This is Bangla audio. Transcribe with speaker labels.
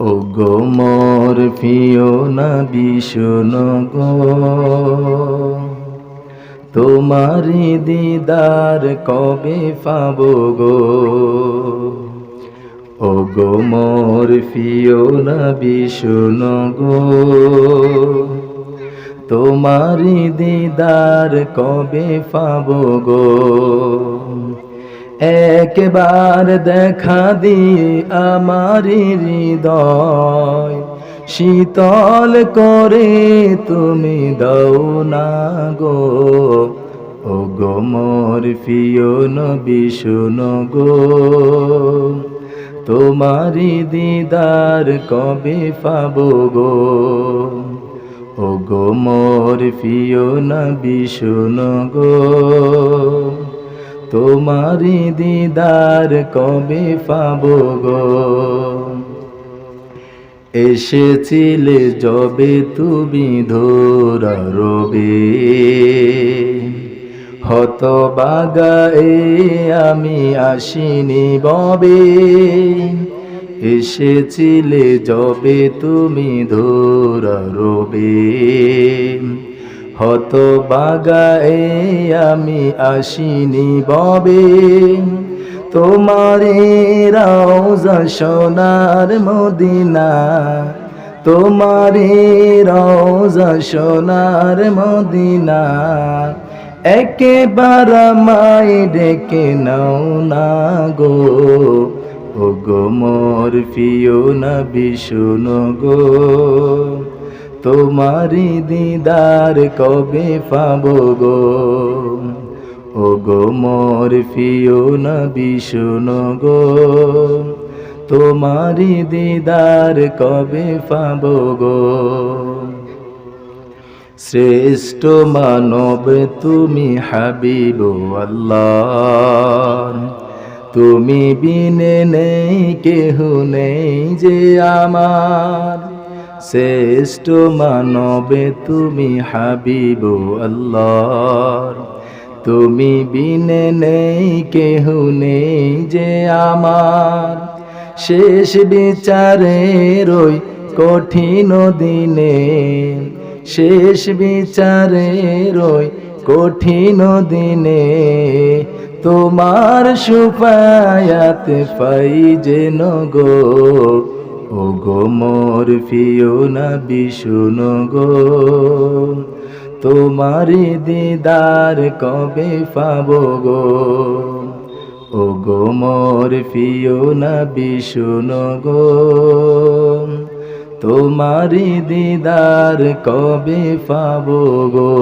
Speaker 1: ও গো মোর প্রিয় না বিষ্ণ গো। তোমারি দিদার কবে পাব গো? ও গো মোর প্রিয় না বিষ্ণ গো। তোমারি দিদার কবে পাব গো? একবার দেখা দিয়ে আমার হৃদয়। শীতল করে তুমি দাও না গো। ও গো মোর শোনো গো। তোমারি দিদার কবে পাবো গো? ও গো মোর প্রিয় নবী, শোনো গো। তোমারি দিদার কবে পাব গো? এসেছিলে যবে তুমি ধরা রবে। হত বাগায়ে আমি আসিনি ববে। এসেছিলে যবে তুমি ধরা রবে। হত বাগায়ে আমি আসিনি ববে। তোমারে রওজা সোনার মদিনা, তোমারে রওজা সোনার মদিনা। একেবার মাই ডেকে নাও না গো। ও গো মোর প্রিয় নবী, শুনো গো। তোমারি দিদার কবে পাব গো? ও গো মোর প্রিয় নবী, শুনো গো। তোমারি দিদার কবে পাব গো? শ্রেষ্ঠ মানব তুমি হাবিব আল্লাহ। তুমি বিনে নেই, কেহ নেই যে আমার। শ্রেষ্ঠ মানবে তুমি হাবিব আল্লাহ তুমি বিনে নেই, কেহ নেই যে আমার। শেষ বিচারে রই কঠিন দিনে, শেষ বিচারে রই কঠিন দিনে, তোমার সুপায়াত পাই যেন গো ও গো মোর প্রিয় না বিশুন গো। তোমারি দিদার কবে পাব গো? ও গো মোর প্রিয় না বিশুন গো। তোমারি দিদার কবে পাব গো?